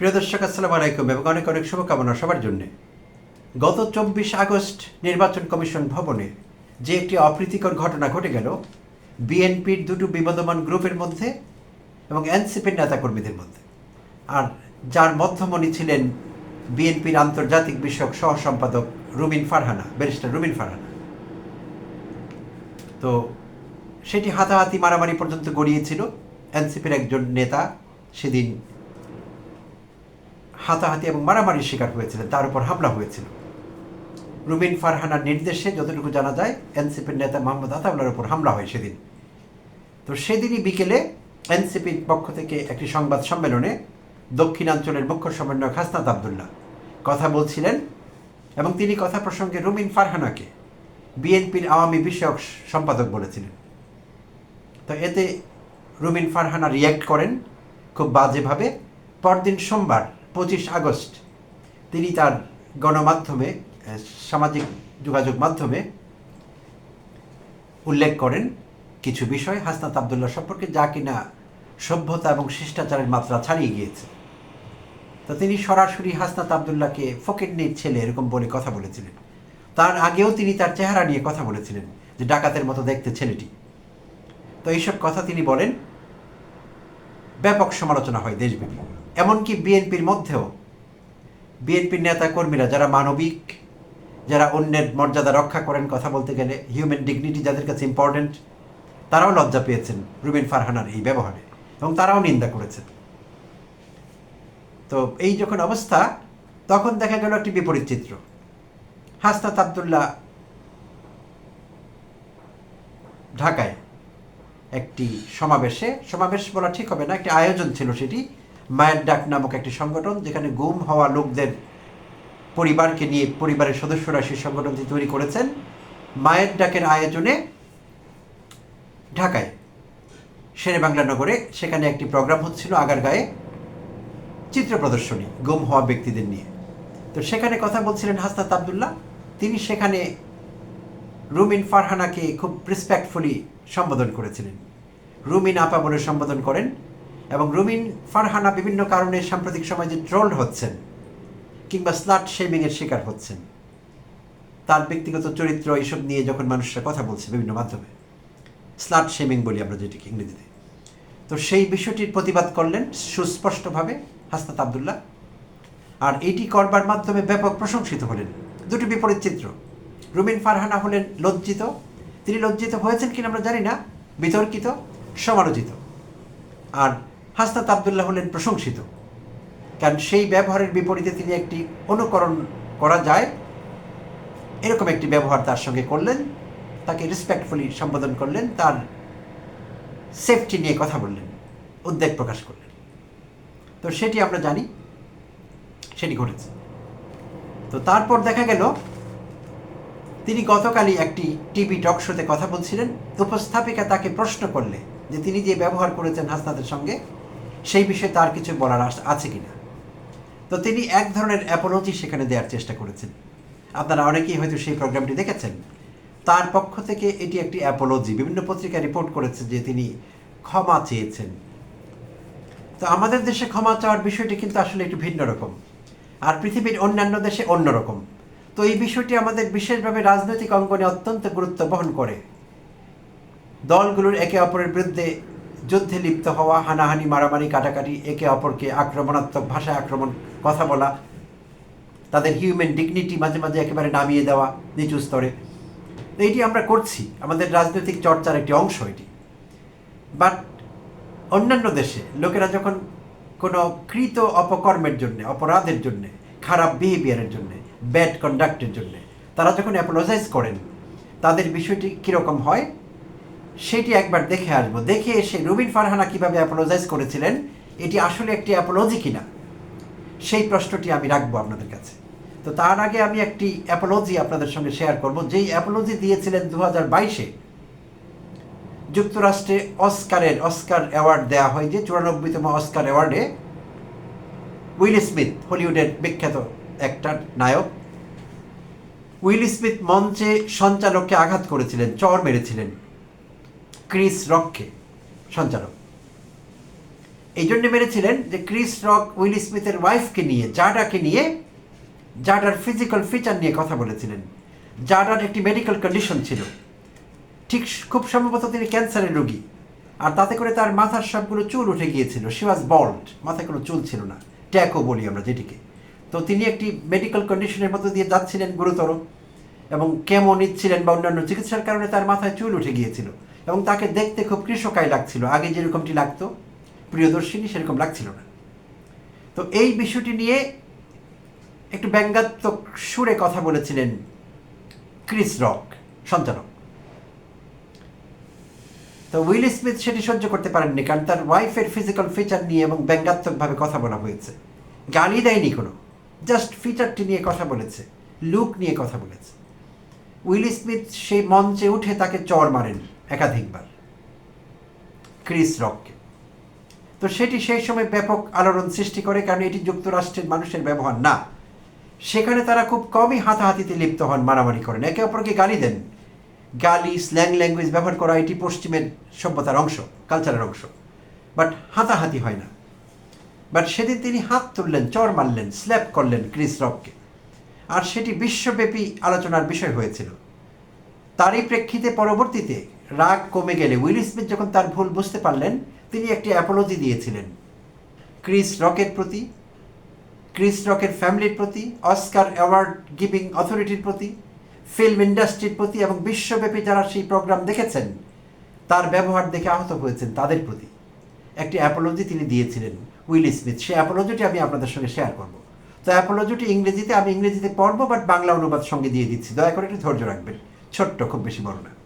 প্রিয় দর্শক, আসসালামু আলাইকুম এবং অনেক অনেক শুভকামনা সবার জন্য। গত চব্বিশ আগস্ট নির্বাচন কমিশন ভবনে যে একটি অপ্রীতিকর ঘটনা ঘটে গেল, বিএনপির দুটো বিবদমান গ্রুপের মধ্যে এবং এনসিপির নেতাকর্মীদের মধ্যে। আর যার মধ্যমণি ছিলেন বিএনপির আন্তর্জাতিক বিষয়ক সহ সম্পাদক রুবিন ফারহানা, ব্যারিস্টার রুবিন ফারহানা। তো সেটি হাতাহাতি মারামারি পর্যন্ত গড়িয়েছিল। এনসিপির একজন নেতা সেদিন হাতাহাতি এবং মারামারির শিকার হয়েছিলেন। তার উপর হামলা হয়েছিল। রুবিন ফারহানার নির্দেশে যতটুকু জানা যায়, এনসিপির নেতা মোহাম্মদ আতাউল্লার উপর হামলা হয় সেদিন। তো সেদিনই বিকেলে এনসিপির পক্ষ থেকে একটি সংবাদ সম্মেলনে দক্ষিণাঞ্চলের মুখ্য সমন্বয়ক হাসনাত আবদুল্লাহ কথা বলছিলেন এবং তিনি কথা প্রসঙ্গে রুমিন ফারহানাকে বিএনপির আওয়ামী বিষয়ক সম্পাদক বলেছিলেন। তো এতে রুমিন ফারহানা রিয়্যাক্ট করেন খুব বাজেভাবে। পরদিন সোমবার পঁচিশ আগস্ট তিনি তার গণমাধ্যমে সামাজিক যোগাযোগ মাধ্যমে উল্লেখ করেন কিছু বিষয়। হাসনাত আবদুল্লাহ সম্পর্কে যা কিনা সভ্যতা এবং শিষ্টাচারের মাত্রা ছাড়িয়ে গিয়েছে। তো তিনি সরাসরি হাসনাত আবদুল্লাহকে ফকিরনির ছেলে এরকম বলে কথা বলেছিলেন। তার আগেও তিনি তার চেহারা নিয়ে কথা বলেছিলেন যে ডাকাতের মতো দেখতে ছেলেটি। তো এইসব কথা তিনি বলেন। ব্যাপক সমালোচনা হয় দেশব্যাপী। এমনকি বিএনপির মধ্যেও। বিএনপির নেতা কর্মীরা যারা মানবিক, যারা অন্যের মর্যাদা রক্ষা করেন কথা বলতে গেলে হিউম্যান ডিগনিটি যাদের কাছে ইম্পর্ট্যান্ট তারাও লজ্জা পেয়েছেন রুবিন ফারহানার এই ব্যবহারে এবং তারাও নিন্দা করেছেন। তো এই যখন অবস্থা, তখন দেখা গেল একটি বিপরীত চিত্র। হাসনাত আবদুল্লাহ ঢাকায় একটি সমাবেশে, সমাবেশ বলা ঠিক হবে না, একটি আয়োজন ছিল সেটি। মায়ের ডাক নামক একটি সংগঠন, যেখানে গুম হওয়া লোকদের পরিবারকে নিয়ে পরিবারের সদস্যরা সেই সংগঠনটি তৈরি করেছেন। মায়ের ডাকের আয়োজনে ঢাকায় বাংলা নগরে সেখানে একটি প্রোগ্রাম হচ্ছিল আগারগাঁয়ে চিত্র প্রদর্শনী, গুম হওয়া ব্যক্তিদের নিয়ে। তো সেখানে কথা বলছিলেন হাসনাত আবদুল্লাহ। তিনি সেখানে রুমিন ফারহানাকে খুব রেসপেক্টফুলি সম্বোধন করেছিলেন। রুমিন আপা বলে সম্বোধন করেন। এবং রুমিন, ফারহানা বিভিন্ন কারণে সাম্প্রতিক সময় যে ট্রোলড হচ্ছেন কিংবা স্লাট শেমিংয়ের শিকার হচ্ছেন, তার ব্যক্তিগত চরিত্র এইসব নিয়ে যখন মানুষরা কথা বলছে বিভিন্ন মাধ্যমে, স্লাট শেমিং বলি আমরা যেটিকে ইংরেজিতে। তো সেই বিষয়টির প্রতিবাদ করলেন সুস্পষ্টভাবে হাসনাত আবদুল্লাহ। আর এইটি করবার মাধ্যমে ব্যাপক প্রশংসিত হলেন। দুটি বিপরীত চিত্র। রুমিন ফারহানা হলেন লজ্জিত। তিনি লজ্জিত হয়েছেন কিনা আমরা জানি না। বিতর্কিত, সমালোচিত। আর হাসনাত আবদুল্লাহ হলেন প্রশংসিত। কারণ সেই ব্যবহারের বিপরীতে তিনি একটি অনুকরণ করা যায়। এরকম একটি ব্যবহার তার সঙ্গে করলেন, তাকে রেসপেক্টফুলি সম্বোধন করলেন, তার সেফটি নিয়ে কথা বললেন, উদ্বেগ প্রকাশ করলেন। তো সেটি আমরা জানি, সেটি ঘটেছে। তো তারপর দেখা গেল, তিনি গতকালই একটি টিভি টক শোতে কথা বলছিলেন। উপস্থাপিকা তাকে প্রশ্ন করলে যে তিনি যে ব্যবহার করেছেন হাসনাতের সঙ্গে সেই বিষয়ে তার কিছু বলার আছে কিনা? তো তিনি এক ধরনের অ্যাপোলজি সেখানে দেওয়ার চেষ্টা করেছেন। আপনারা অনেকেই হয়তো সেই প্রোগ্রামটি দেখেছেন। তার পক্ষ থেকে এটি একটি অ্যাপোলজি বিভিন্ন পত্রিকা রিপোর্ট করেছে যে তিনি ক্ষমা চেয়েছেন। তো আমাদের দেশে ক্ষমা চাওয়ার বিষয়টি কিন্তু আসলে একটু ভিন্ন রকম। আর পৃথিবীর অন্যান্য দেশে অন্যরকম তো এই বিষয়টি আমাদের বিশেষভাবে রাজনৈতিক অঙ্গনে অত্যন্ত গুরুত্ব বহন করে। দলগুলোর একে অপরের বিরুদ্ধে যুদ্ধে লিপ্ত হওয়া, হানাহানি, মারামারি, কাটাকাটি, একে অপরকে আক্রমণাত্মক ভাষায় আক্রমণ, কথা বলা, তাদের হিউম্যান ডিগনিটি মাঝে মাঝে একেবারে নামিয়ে দেওয়া নিচু স্তরে। এটি আমরা করছি। আমাদের রাজনৈতিক চর্চার একটি অংশ এটি। বাট অন্যান্য দেশে লোকেরা যখন কোনো কৃত অপকর্মের জন্য, অপরাধের জন্য, খারাপ বিহেভিয়ারের জন্য ব্যাড কন্ডাক্টের জন্য, তারা যখন অ্যাপোলোজাইজ করেন, তাদের বিষয়টি কীরকম হয়? সেটি একবার দেখে আসব। দেখে এসে রুবিন ফারহানা কীভাবে অ্যাপোলোজাইজ করেছিলেন, এটি আসলে একটি অ্যাপোলজি কিনা? সেই প্রশ্নটি আমি রাখব আপনাদের কাছে। তো তার আগে আমি একটি অ্যাপোলজি আপনাদের সঙ্গে শেয়ার করব। যেই অ্যাপোলজি দিয়েছিলেন দু হাজার বাইশে, যুক্তরাষ্ট্রে অস্কারের, অস্কার অ্যাওয়ার্ড দেওয়া হয় যে চুরানব্বইতম অস্কার অ্যাওয়ার্ডে উইল স্মিথ, হলিউডের বিখ্যাত একটা নায়ক, উইল স্মিথ মঞ্চে সঞ্চালককে আঘাত করেছিলেন, চর মেরেছিলেন। ক্রিস রককে, সঞ্চালক। এই জন্য মেরেছিলেন যে ক্রিস রক উইল স্মিথের ওয়াইফকে নিয়ে, জাডাকে নিয়ে, জাডার ফিজিক্যাল ফিচার নিয়ে কথা বলেছিলেন। জাডার একটি মেডিকেল কন্ডিশন ছিল। ঠিক খুব সম্ভবত তিনি ক্যান্সারের রোগী। আর তাতে করে তার মাথার সবগুলো চুল উঠে গিয়েছিল। শি ওয়াজ বল্ড, মাথায় কোনো চুল ছিল না। ট্যাকও বলি আমরা যেটিকে। তো তিনি একটি মেডিকেল কন্ডিশনের মধ্যে দিয়ে যাচ্ছিলেন গুরুতর এবং কেমো নিচ্ছিলেন বা অন্যান্য চিকিৎসার কারণে তার মাথায় চুল উঠে গিয়েছিল। এবং তাকে দেখতে খুব কৃষকায় লাগছিল। আগে যেরকমটি লাগতো, প্রিয়দর্শিনী সেরকম লাগছিল না। তো এই বিষয়টি নিয়ে একটু ব্যঙ্গাত্মক সুরে কথা বলেছিলেন ক্রিস রক, সঞ্চালক। তো উইল স্মিথ সেটি সহ্য করতে পারেননি, কারণ তার ওয়াইফের ফিজিক্যাল ফিচার নিয়ে এবং ব্যঙ্গাত্মকভাবে কথা বলা হয়েছে। গালি দেয়নি কোনো জাস্ট ফিচারটি নিয়ে কথা বলেছে লুক নিয়ে কথা বলেছে। উইল স্মিথ সেই মঞ্চে উঠে তাকে চর মারেন। একাধিকবার। ক্রিস রককে। তো সেটি সেই সময় ব্যাপক আলোড়ন সৃষ্টি করে, কারণ এটি যুক্তরাষ্ট্রের মানুষের ব্যবহার না। সেখানে তারা খুব কমই হাতাহাতিতে লিপ্ত হন, মারামারি করেন। একে অপরকে গালি দেন। গালি স্ল্যাং ল্যাঙ্গুয়েজ ব্যবহার করা এটি পশ্চিমের সভ্যতার অংশ কালচারের অংশ। বাট হাতাহাতি হয় না। বাট সেদিন তিনি হাত তুললেন, চর মারলেন স্ল্যাপ করলেন ক্রিস রককে। আর সেটি বিশ্বব্যাপী আলোচনার বিষয় হয়েছিল। তারই প্রেক্ষিতে পরবর্তীতে রাগ কমে গেলে উইল স্মিথ যখন তার ভুল বুঝতে পারলেন, তিনি একটি অ্যাপোলজি দিয়েছিলেন। ক্রিস রকের প্রতি, ক্রিস রকের ফ্যামিলির প্রতি, অস্কার অ্যাওয়ার্ড গিভিং অথরিটির প্রতি, ফিল্ম ইন্ডাস্ট্রির প্রতি এবং বিশ্বব্যাপী যারা সেই প্রোগ্রাম দেখেছেন, তার ব্যবহার দেখে আহত হয়েছেন তাদের প্রতি। একটি অ্যাপোলজি তিনি দিয়েছিলেন উইল স্মিথ। সেই অ্যাপোলজিটি আমি আপনাদের সঙ্গে শেয়ার করব। তো অ্যাপোলজিটি ইংরেজিতে, আমি ইংরেজিতে পড়ব বাট বাংলা অনুবাদ সঙ্গে দিয়ে দিচ্ছি। দয়া করে একটু ধৈর্য রাখবেন। ছোট্ট, খুব বেশি বড় না।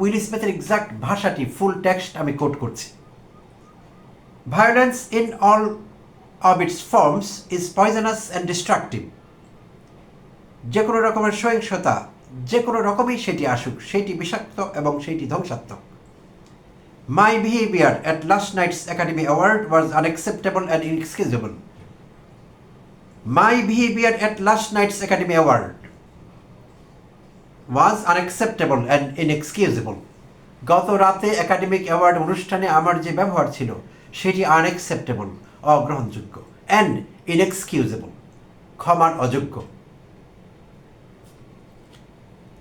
উইল স্মিথের এক্সাক্ট ভাষাটি, ফুল টেক্সট আমি কোট করছি। Violence in all of its forms is poisonous and destructive যে কোনো রকমের সহিংসতা যে কোনো রকমই সেটি আসুক, সেটি বিষাক্ত এবং সেটি ধ্বংসাত্মক। My behaviour at last night's academy award was unacceptable and inexcusable my behaviour at last night's academy award was unacceptable and inexcusable গত রাতে একাডেমিক অ্যাওয়ার্ড অনুষ্ঠানে আমার যে ব্যবহার ছিল সেটি আনএক্সেপ্টেবল অগ্রহণযোগ্য অ্যান্ড ইনএক্সকিউজেবল ক্ষমার অযোগ্য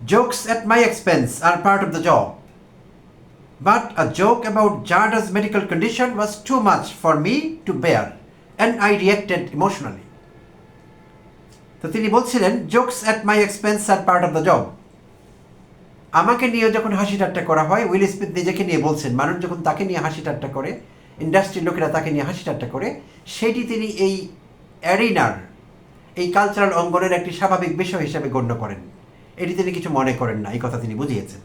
Jokes at my expense are part of the job. But a joke about Jada's medical condition was too much for me to bear, and I reacted emotionally. তো তিনি বলছিলেন jokes at my expense are part of the job আমাকে নিয়ে যখন হাসি ঠাট্টা করা হয়, উইল স্মিথ নিজেকে নিয়ে বলছেন, মানুষ যখন তাকে নিয়ে হাসি ঠাট্টা করে ইন্ডাস্ট্রির লোকেরা তাকে নিয়ে হাসি ঠাট্টা করে, সেটি তিনি এই অ্যারিনার, এই কালচারাল অঙ্গনের একটি স্বাভাবিক বিষয় হিসেবে গণ্য করেন। এটি তিনি কিছু মনে করেন না, এই কথা তিনি বুঝিয়েছেন।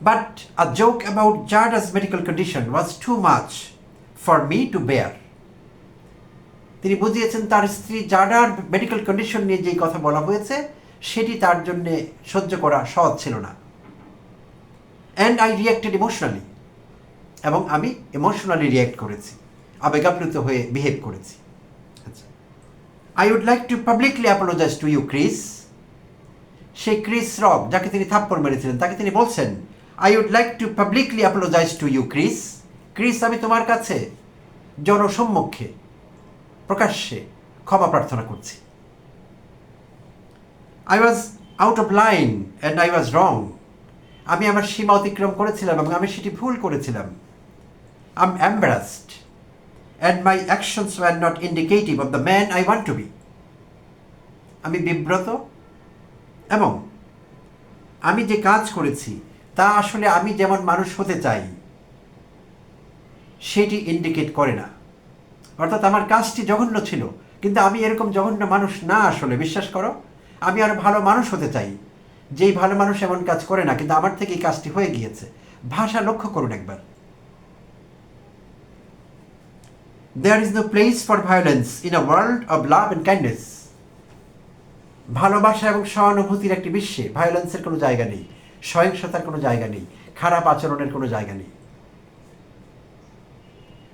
But a joke about Jada's medical condition was too much for me to bear তিনি বুঝিয়েছেন, তার স্ত্রী জার্ডার মেডিকেল কন্ডিশন নিয়ে যেই কথা বলা হয়েছে সেটি তার জন্যে সহ্য করা সহজ ছিল না। অ্যান্ড আই রিয়াক্টেড ইমোশনালি এবং আমি ইমোশনালি রিয়াক্ট করেছি, আবেগাপ্লুত হয়ে বিহেভ করেছি। আচ্ছা। I would like to publicly apologise to you Chris সেই ক্রিস রক যাকে তিনি থাপ্পড় মেরেছিলেন, তাকে তিনি বলছেন I would like to publicly apologise to you Chris Chris আমি তোমার কাছে জনসম্মুখে প্রকাশ্যে ক্ষমা প্রার্থনা করছি। I was out of line and I was wrong আমি আমার সীমা অতিক্রম করেছিলাম এবং আমি সেটি ভুল করেছিলাম। I am embarrassed and my actions were not indicative of the man I want to be আমি বিব্রত এবং আমি যে কাজ করেছি, তা আসলে আমি যেমন মানুষ হতে চাই, সেটি ইন্ডিকেট করে না। অর্থাৎ আমার কাজটি জঘন্য ছিল, কিন্তু আমি এরকম জঘন্য মানুষ না আসলে, বিশ্বাস করো। আমি আরও ভালো মানুষ হতে চাই। যেই ভালো মানুষ এমন কাজ করে না, কিন্তু আমার থেকে এই কাজটি হয়ে গিয়েছে। ভাষা লক্ষ্য করুন একবার। There is no place for violence in a world of love and kindness. ভালোবাসা এবং সহানুভূতির একটি বিশ্বে ভায়োলেন্সের কোনো জায়গা নেই, সহিংসতার কোনো জায়গা নেই, খারাপ আচরণের কোনো জায়গা নেই।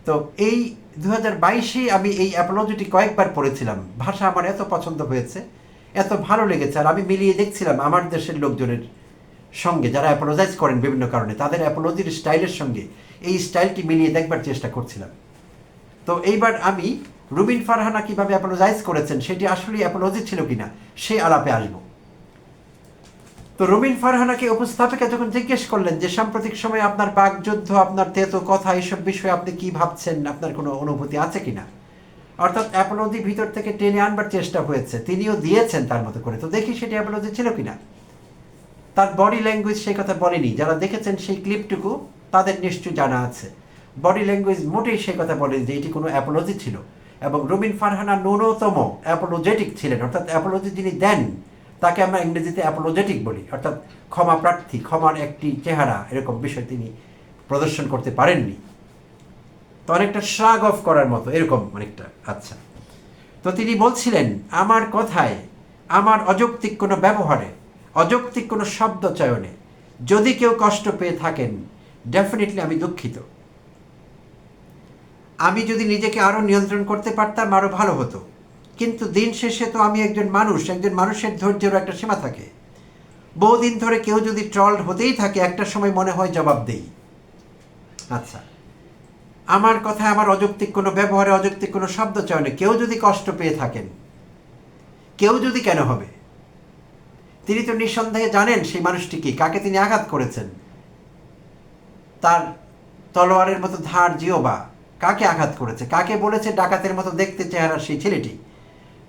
তো এই দু হাজার বাইশে আমি এই অ্যাপোলজিটি কয়েকবার পড়েছিলাম। ভাষা আমার এত পছন্দ হয়েছে এত ভালো লেগেছে। আর আমি মিলিয়ে দেখছিলাম আমার দেশের লোকজনের সঙ্গে যারা অ্যাপোলোজাইজ করেন বিভিন্ন কারণে, তাদের অ্যাপোলজির স্টাইলের সঙ্গে এই স্টাইলটি মিলিয়ে দেখবার চেষ্টা করছিলাম। তো এইবার আমি রুবিন ফারহানা কীভাবে অ্যাপোলোজাইজ করেছেন, সেটি আসলে অ্যাপোলজি ছিল কিনা, সে আলাপে আসব। তো রুবিন ফারহানাকে উপস্থাপিকা যখন জিজ্ঞেস করলেন যে, সাম্প্রতিক সময়ে আপনার বাকযুদ্ধ আপনার তেতো কথা এইসব বিষয়ে আপনি কি ভাবছেন, আপনার কোনো অনুভূতি আছে কিনা? অর্থাৎ অ্যাপোলজি ভিতর থেকে টেনে আনবার চেষ্টা হয়েছে। তিনিও দিয়েছেন তার মতো করে। তো দেখি সেটি অ্যাপোলজি ছিল কিনা। তার বডি ল্যাঙ্গুয়েজ সেই কথা বলেনি। যারা দেখেছেন সেই ক্লিপটুকু, তাদের নিশ্চয়ই জানা আছে। বডি ল্যাঙ্গুয়েজ মোটেই সে কথা বলেনি যে এটি কোনো অ্যাপোলজি ছিল। এবং রুবিন ফারহানা ন্যূনতম অ্যাপোলোজেটিক ছিলেন। অর্থাৎ অ্যাপোলজি যিনি দেন, তাকে আমরা ইংরেজিতে অ্যাপোলোজেটিক বলি। অর্থাৎ ক্ষমা প্রার্থী, ক্ষমার একটি চেহারা, এরকম বিষয় তিনি প্রদর্শন করতে পারেননি। তো অনেকটা শ্রাগ অফ করার মতো, এরকম অনেকটা আচ্ছা। তো তিনি বলছিলেন, আমার কথায় আমার অযৌক্তিক কোনো ব্যবহারে, অযৌক্তিক কোনো শব্দ চয়নে, যদি কেউ কষ্ট পেয়ে থাকেন ডেফিনেটলি আমি দুঃখিত। আমি যদি নিজেকে আরও নিয়ন্ত্রণ করতে পারতাম আরও ভালো হতো। কিন্তু দিন শেষে তো আমি একজন মানুষ, একজন মানুষের ধৈর্যেরও একটা সীমা থাকে। বহুদিন ধরে কেউ যদি ট্রলড হতেই থাকে, একটা সময় মনে হয় জবাব দেই। আচ্ছা। আমার কথা আমার অযৌক্তিক কোনো ব্যবহারে অযৌক্তিক কোনো শব্দ চয়নে কেউ যদি কষ্ট পেয়ে থাকেন, কেউ যদি কেন হবে? তিনি তো নিঃসন্দেহে জানেন সেই মানুষটি কি, কাকে তিনি আঘাত করেছেন। তার তলোয়ারের মতো ধার জিওবা কাকে আঘাত করেছে? কাকে বলেছে ডাকাতের মতো দেখতে চেহারা সেই ছেলেটি?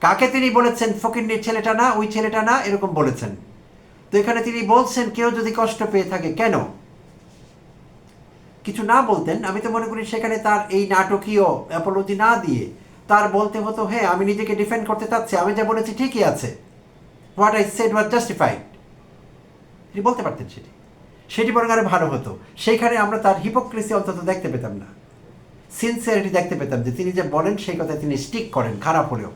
কাকে তিনি বলেছেন ফকিন্নির ছেলেটা না, ওই ছেলেটা না, এরকম বলেছেন। তো এখানে তিনি বলছেন, কেউ যদি কষ্ট পেয়ে থাকে, কেন? কিছু না বলতেন, আমি তো মনে করি সেখানে তার এই নাটকীয় অ্যাপোলজি না দিয়ে তার বলতে হতো হ্যাঁ আমি নিজেকে ডিফেন্ড করতে চাচ্ছি, আমি যা বলেছি ঠিকই আছে। What I said was justified তিনি বলতে পারতেন সেটি। সেটি বরং আরও ভালো হতো। সেইখানে আমরা তার হিপোক্রেসি অন্তত দেখতে পেতাম না। সিনসিয়ারিটি দেখতে পেতাম যে তিনি যে বলেন, সেই কথা তিনি স্টিক করেন, খারাপ হলেও।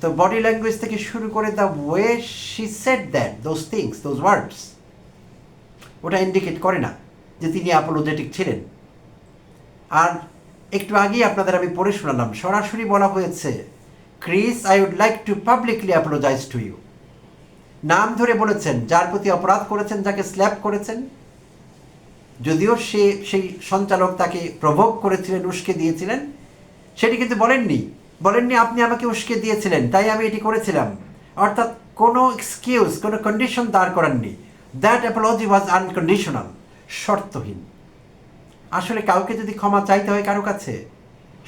তো বডি ল্যাঙ্গুয়েজ থেকে শুরু করে the way she said that those things those words ওটা ইন্ডিকেট করে না। যে তিনি অ্যাপোলোজেটিক ছিলেন। আর একটু আগেই আপনাদের আমি পড়ে শোনালাম, সরাসরি বলা হয়েছে Chris I would like to publicly apologise to you নাম ধরে বলেছেন, যার প্রতি অপরাধ করেছেন, যাকে স্ল্যাপ করেছেন। যদিও সে সেই সঞ্চালক তাকে প্রভোগ করেছিলেন, উস্কে দিয়েছিলেন, সেটি কিন্তু বলেননি। বলেননি, আপনি আমাকে উস্কে দিয়েছিলেন, তাই আমি এটি করেছিলাম। অর্থাৎ কোনো এক্সকিউজ কোনো কন্ডিশন দাঁড় করাননি। দ্যাট অ্যাপোলজি ওয়াজ আনকন্ডিশনাল শর্তহীন। আসলে কাউকে যদি ক্ষমা চাইতে হয় কারও কাছে,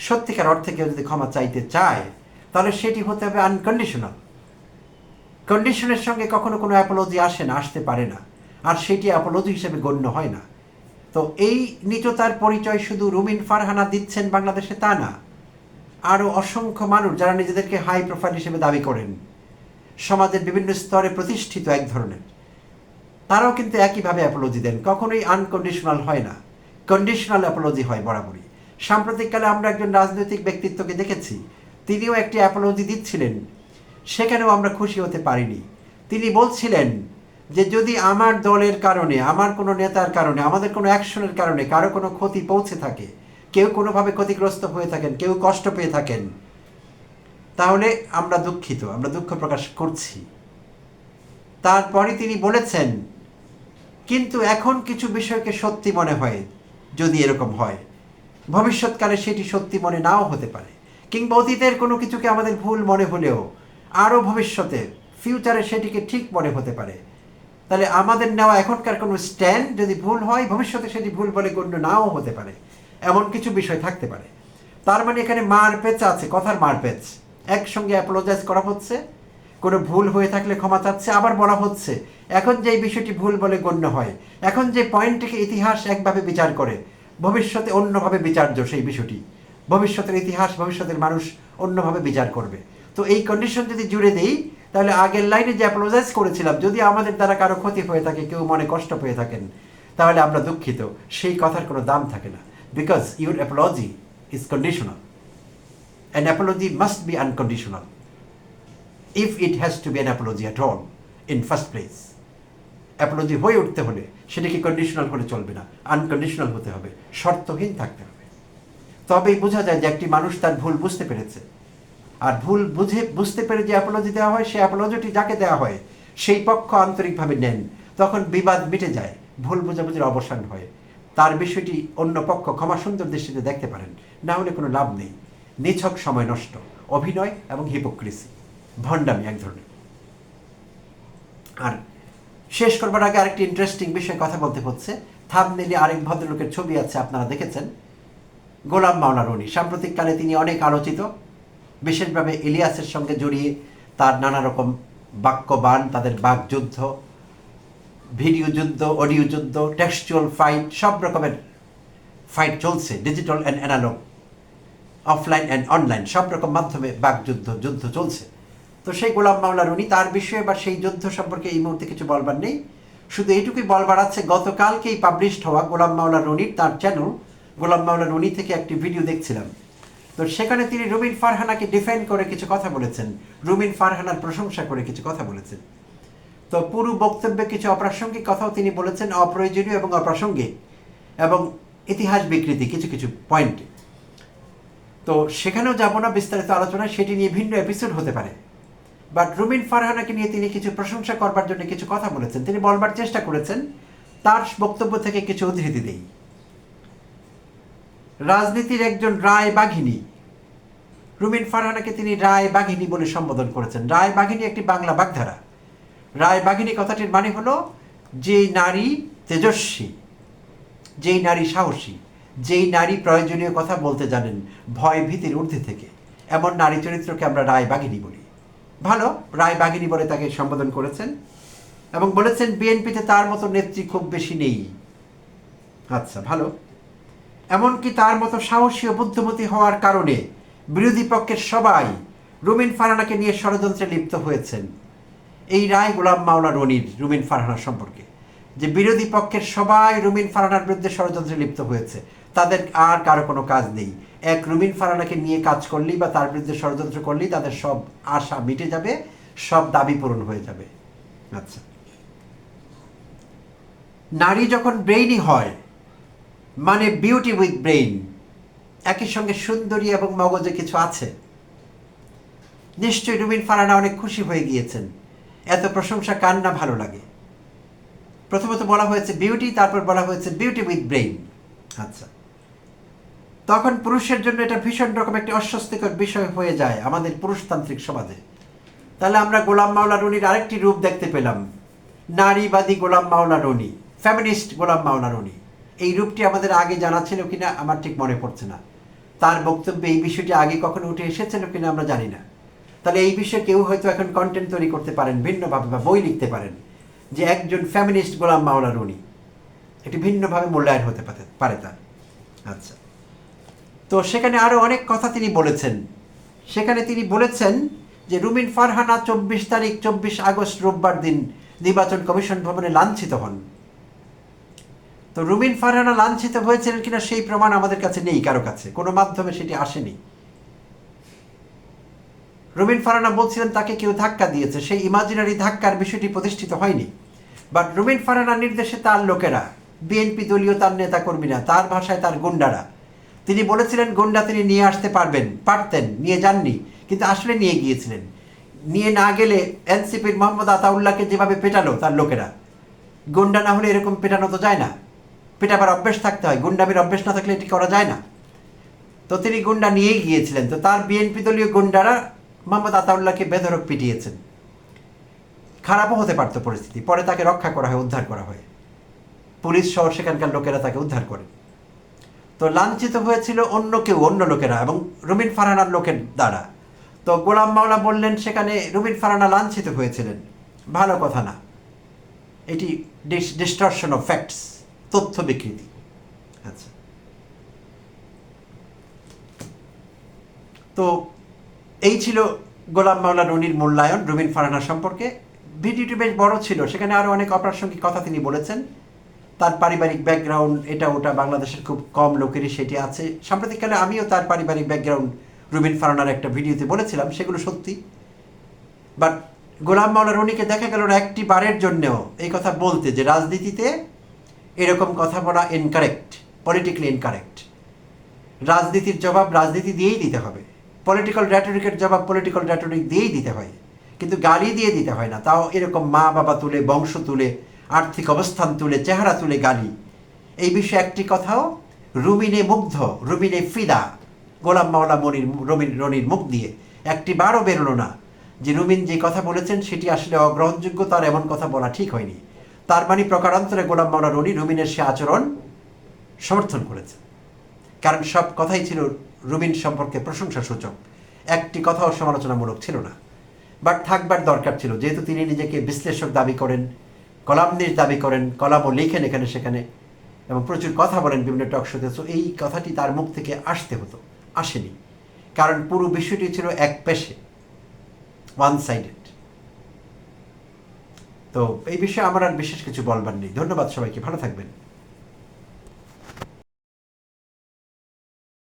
সত্যিকার অর্থে কেউ যদি ক্ষমা চাইতে চায়, তাহলে সেটি হতে হবে আনকন্ডিশনাল কন্ডিশনের সঙ্গে কখনো কোনো অ্যাপোলজি আসে না, আসতে পারে না, আর সেটি অ্যাপোলজি হিসেবে গণ্য হয় না। তো এই নিচতার পরিচয় শুধু রুমিন ফারহানা দিচ্ছেন বাংলাদেশে তা না, আরও অসংখ্য মানুষ যারা নিজেদেরকে হাই প্রোফাইল হিসেবে দাবি করেন। সমাজের বিভিন্ন স্তরে প্রতিষ্ঠিত এক ধরনের। তারাও কিন্তু একইভাবে অ্যাপোলজি দেন, কখনোই আনকন্ডিশনাল হয় না। কন্ডিশনাল অ্যাপোলজি হয় বরাবরই। সাম্প্রতিককালে আমরা একজন রাজনৈতিক ব্যক্তিত্বকে দেখেছি, তিনিও একটি অ্যাপোলজি দিচ্ছিলেন। সেখানেও আমরা খুশি হতে পারিনি। তিনি বলছিলেন যে, যদি আমার দলের কারণে, আমার কোনো নেতার কারণে, আমাদের কোনো অ্যাকশনের কারণে কারও কোনো ক্ষতি পৌঁছে থাকে, কেউ কোনোভাবে ক্ষতিগ্রস্ত হয়ে থাকেন, কেউ কষ্ট পেয়ে থাকেন, তাহলে আমরা দুঃখিত, আমরা দুঃখ প্রকাশ করছি। তারপরে তিনি বলেছেন কিন্তু এখন কিছু বিষয়কে সত্যি মনে হয়, যদি এরকম হয়। ভবিষ্যৎকালে সেটি সত্যি মনে নাও হতে পারে, কিংবা অতীতের কোনো কিছুকে আমাদের ভুল মনে হলেও আরও ভবিষ্যতে ফিউচারে সেটিকে ঠিক মনে হতে পারে। তাহলে আমাদের নেওয়া এখনকার কোনো স্ট্যান্ড যদি ভুল হয়, ভবিষ্যতে সেটি ভুল বলে গণ্য নাও হতে পারে। এমন কিছু বিষয় থাকতে পারে। তার মানে এখানে মারপেচ আছে, কথার মারপেচ। একসঙ্গে অ্যাপোলোজাইজ করা হচ্ছে। কোনো ভুল হয়ে থাকলে ক্ষমা চাচ্ছে, আবার বলা হচ্ছে, এখন যে বিষয়টি ভুল বলে গণ্য হয়, এখন যে পয়েন্টটিকে ইতিহাস একভাবে বিচার করে, ভবিষ্যতে অন্যভাবে বিচার্য সেই বিষয়টি, ভবিষ্যতের ইতিহাস, ভবিষ্যতের মানুষ অন্যভাবে বিচার করবে। তো এই কন্ডিশন যদি জুড়ে দেই, তাহলে আগের লাইনে যে অ্যাপোলোজাইজ করেছিলাম, যদি আমাদের দ্বারা কারও ক্ষতি হয়ে থাকে, কেউ মনে কষ্ট পেয়ে থাকেন, তাহলে আমরা দুঃখিত, সেই কথার কোনো দাম থাকে না because your apology is conditional an apology must be unconditional if it has to be an apology at all in first place Apology হয়ে উঠতে হলে সেটাকে কন্ডিশনাল হলে চলবে না আনকন্ডিশনাল হতে হবে, শর্তহীন থাকতে হবে। তবেই বোঝা যায় যে একটি মানুষ তার ভুল বুঝতে পেরেছে। আর ভুল বুঝে, বুঝতে পেরে যে অ্যাপোলজি দেওয়া হয়, সে অ্যাপোলজিটি যাকে দেওয়া হয়, সেই পক্ষ আন্তরিকভাবে নেন। তখন বিবাদ মিটে যায়, ভুল বোঝাবুঝির অবসান হয়। তার বিষয়টি অন্য পক্ষ ক্ষমা সুন্দর দৃষ্টিতে দেখতে পারেন। না হলে কোনো লাভ নেই। নিছক সময় নষ্ট, অভিনয় এবং হিপোক্রেসি ভণ্ডামি এক ধরনের। আর শেষ করবার আগে আরেকটি ইন্টারেস্টিং বিষয়ে কথা বলতে হচ্ছে। থামনেলে আরেক ভদ্রলোকের ছবি আছে, আপনারা দেখেছেন। গোলাম মাওলা রনি। সাম্প্রতিককালে তিনি অনেক আলোচিত। বিশেষভাবে ইলিয়াসের সঙ্গে জড়িয়ে তার নানা রকম বাক্যবান, তাদের বাকযুদ্ধ, ভিডিও যুদ্ধ, অডিও যুদ্ধ টেক্সচুয়াল ফাইট সব রকমের ফাইট চলছে। Digital and analog offline and online সব রকম মাধ্যমে বাকযুদ্ধ, যুদ্ধ চলছে। তো সেই গোলাম মাওলা রুনি তার বিষয়ে বা সেই যুদ্ধ সম্পর্কে এই মুহূর্তে কিছু বলবার নেই। শুধু এইটুকুই বলবার আছে, গতকালকেই পাবলিশড হওয়া গোলাম মাওলা রনির তার চ্যানেল গোলাম মাওলা রনি থেকে একটি ভিডিও দেখছিলাম। তো সেখানে তিনি রুমিন ফারহানাকে ডিফেন্ড করে কিছু কথা বলেছেন, রুমিন ফারহানার প্রশংসা করে কিছু কথা বলেছেন। তো পুরো বক্তব্যে কিছু অপ্রাসঙ্গিক কথাও তিনি বলেছেন, অপ্রয়োজনীয় এবং অপ্রাসঙ্গিক, এবং ইতিহাস বিকৃতি, কিছু কিছু পয়েন্ট তো সেখানেও যাব না, বিস্তারিত আলোচনা সেটি নিয়ে ভিন্ন এপিসোড হতে পারে। বাট রুমিন ফারহানাকে নিয়ে তিনি কিছু প্রশংসা করবার জন্য কিছু কথা বলেছেন। তিনি বলবার চেষ্টা করেছেন, তার বক্তব্য থেকে কিছু উদ্ধৃতি দেই। রাজনীতির একজন রায় বাঘিনী, রুমিন ফারহানাকে তিনি রায় বাঘিনী বলে সম্বোধন করেছেন। রায় বাঘিনী একটি বাংলা বাগধারা। রায় বাঘিনী কথাটির মানে হলো যে নারী তেজস্বী, যেই নারী সাহসী, যেই নারী প্রয়োজনীয় কথা বলতে জানেন, ভয় ভীতির ঊর্ধ্বে থেকে। এমন নারী চরিত্রকে আমরা রায় বাঘিনী বলি। ভালো, রায় বাঘিনী বলে তাকে সম্বোধন করেছেন এবং বলেছেন, বিএনপিতে তার মতো নেত্রী খুব বেশি নেই। আচ্ছা ভালো। এমনকি তার মতো সাহসী ও বুদ্ধিমতী হওয়ার কারণে বিরোধী পক্ষের সবাই রুমিন ফারহানাকে নিয়ে ষড়যন্ত্রে লিপ্ত হয়েছেন। এই রায় গোলাম মাওলা রনির, রুমিন ফারহানা সম্পর্কে। যে বিরোধী পক্ষের সবাই রুমিন ফারহানার বিরুদ্ধে ষড়যন্ত্রে লিপ্ত হয়েছে, তাদের আর কারও কোনো কাজ নেই। এক রুমিন ফারানাকে নিয়ে কাজ করলেই বা তার বিরুদ্ধে ষড়যন্ত্র করলেই তাদের সব আশা মিটে যাবে, সব দাবি পূরণ হয়ে যাবে। আচ্ছা। নারী যখন ব্রেইনি হয় মানে বিউটি উইথ ব্রেইন একই সঙ্গে সুন্দরী এবং মগজে কিছু আছে? নিশ্চয়ই রুমিন ফারানা অনেক খুশি হয়ে গিয়েছেন। এত প্রশংসা কার না ভালো লাগে? প্রথমত বলা হয়েছে বিউটি, তারপর বলা হয়েছে বিউটি উইথ ব্রেইন। আচ্ছা। তখন পুরুষের জন্য এটা ভীষণ রকম একটি অস্বস্তিকর বিষয় হয়ে যায় আমাদের পুরুষতান্ত্রিক সমাজে। তাহলে আমরা গোলাম মাওলা রনির আরেকটি রূপ দেখতে পেলাম। নারীবাদী গোলাম মাওলা রনি ফ্যামিনিস্ট গোলাম মাওলা রনি। এই রূপটি আমাদের আগে জানা ছিল কিনা আমার ঠিক মনে পড়ছে না। তার বক্তব্যে এই বিষয়টি আগে কখনো উঠে এসেছিল কিনা আমরা জানি না। তাহলে এই বিষয়ে কেউ হয়তো এখন কন্টেন্ট তৈরি করতে পারেন, ভিন্নভাবে বা বই লিখতে পারেন, যে একজন ফ্যামিনিস্ট গোলাম মাওলা রনি। এটি ভিন্নভাবে মূল্যায়ন হতে পারে- তার। আচ্ছা। তো সেখানে আরও অনেক কথা তিনি বলেছেন। সেখানে তিনি বলেছেন যে রুমিন ফারহানা চব্বিশ তারিখ, চব্বিশ আগস্ট রোববার দিন নির্বাচন কমিশন ভবনে লাঞ্ছিত হন। তো রুমিন ফারহানা লাঞ্ছিত হয়েছিলেন কিনা সেই প্রমাণ আমাদের কাছে নেই কারও কাছে। কোনো মাধ্যমে সেটি আসেনি। রুমিন ফারহানা বলছিলেন, তাকে কেউ ধাক্কা দিয়েছে। সেই ইমাজিনারি ধাক্কার বিষয়টি প্রতিষ্ঠিত হয়নি। বাট রুমিন ফারহানার নির্দেশে তার লোকেরা, বিএনপি দলীয় তার নেতা কর্মীরা তার ভাষায় তার গুন্ডারা তিনি বলেছিলেন, গুন্ডা তিনি নিয়ে আসতে পারবেন। পারতেন, নিয়ে যাননি, কিন্তু আসলে নিয়ে গিয়েছিলেন। নিয়ে না গেলে এনসিপির মোহাম্মদ আতাউল্লাহকে যেভাবে পেটালো তার লোকেরা। গুন্ডা না হলে এরকম পেটানো তো যায় না। পেটাবার অভ্যেস থাকতে হয়, গুন্ডামির অভ্যেস না থাকলে এটি করা যায় না। তো তিনি গুন্ডা নিয়েই গিয়েছিলেন। তো তার বিএনপি দলীয় গুন্ডারা মোহাম্মদ আতাউল্লাহকে বেধরক পিটিয়েছেন। খারাপও হতে পারতো পরিস্থিতি। পরে তাকে রক্ষা করা হয়, উদ্ধার করা হয়। পুলিশ সহ সেখানকার লোকেরা তাকে উদ্ধার করে। তো লাঞ্ছিত হয়েছিল অন্য কেউ, অন্য লোকেরা এবং রুমিন ফারানার লোকের দ্বারা। তো গোলাম মাওলা বললেন, সেখানে রুমিন ফারানা লাঞ্ছিত হয়েছিলেন। ভালো কথা না। এটি ডিস্টর্শন অফ ফ্যাক্টস তথ্য বিকৃতি। আচ্ছা। তো এই ছিল গোলাম মাওলা রনির মূল্যায়ন রুবিন ফারানা সম্পর্কে। ভিডিওটি বেশ বড় ছিল, সেখানে আরও অনেক অপ্রাসঙ্গিক কথা তিনি বলেছেন। তার পারিবারিক ব্যাকগ্রাউন্ড এটা ওটা বাংলাদেশের খুব কম লোকেরই সেটি আছে। সাম্প্রতিককালে আমিও তার পারিবারিক ব্যাকগ্রাউন্ড রুবিন ফারহানার একটা ভিডিওতে বলেছিলাম, সেগুলো সত্যি। বাট গোলাম মাওলা রনিকে দেখা গেল একটি বারের জন্যেও এই কথা বলতে যে রাজনীতিতে এরকম কথা বলা ইনকারেক্ট পলিটিক্যালি ইনকারেক্ট রাজনীতির জবাব রাজনীতি দিয়েই দিতে হবে। পলিটিক্যাল র্যাটরিকের জবাব পলিটিক্যাল র্যাটরিক দিয়েই দিতে হয়। কিন্তু গালি দিয়ে দিতে হয় না। তাও এরকম মা বাবা তুলে, বংশ তুলে আর্থিক অবস্থান তুলে, চেহারা তুলে গালি। এই বিষয়ে একটি কথাও, রুমিনে মুগ্ধ, রুমিনে ফিদা। গোলাম মাওলা মনির, রমিন, রনির মুখ দিয়ে। একটি বারও বেরোলো না। যে রুমিন যে কথা বলেছেন, সেটি আসলে অগ্রহণযোগ্য, তার এমন কথা বলা ঠিক হয়নি। তার মানে প্রকারান্তরে গোলাম মাওলা রনি রুমিনের সে আচরণ সমর্থন করেছে কারণ সব কথাই ছিল রুমিন সম্পর্কে প্রশংসা সূচক একটি কথাও সমালোচনামূলক ছিল না। বাট থাকবার দরকার ছিল, যেহেতু তিনি নিজেকে বিশ্লেষক দাবি করেন কলামনির দাবি করেন, কলামও লেখেন এখানে, সেখানে, এবং প্রচুর কথা বলেন বিভিন্ন টক শোতে। সো এই কথাটি তার মুখ থেকে আসতে হতো, আসেনি। কারণ পুরো বিষয়টি ছিল এক পেশে ওয়ান সাইডেড তো এই বিষয়ে আমার আর বিশেষ কিছু বলবার নেই। ধন্যবাদ সবাইকে, ভালো থাকবেন।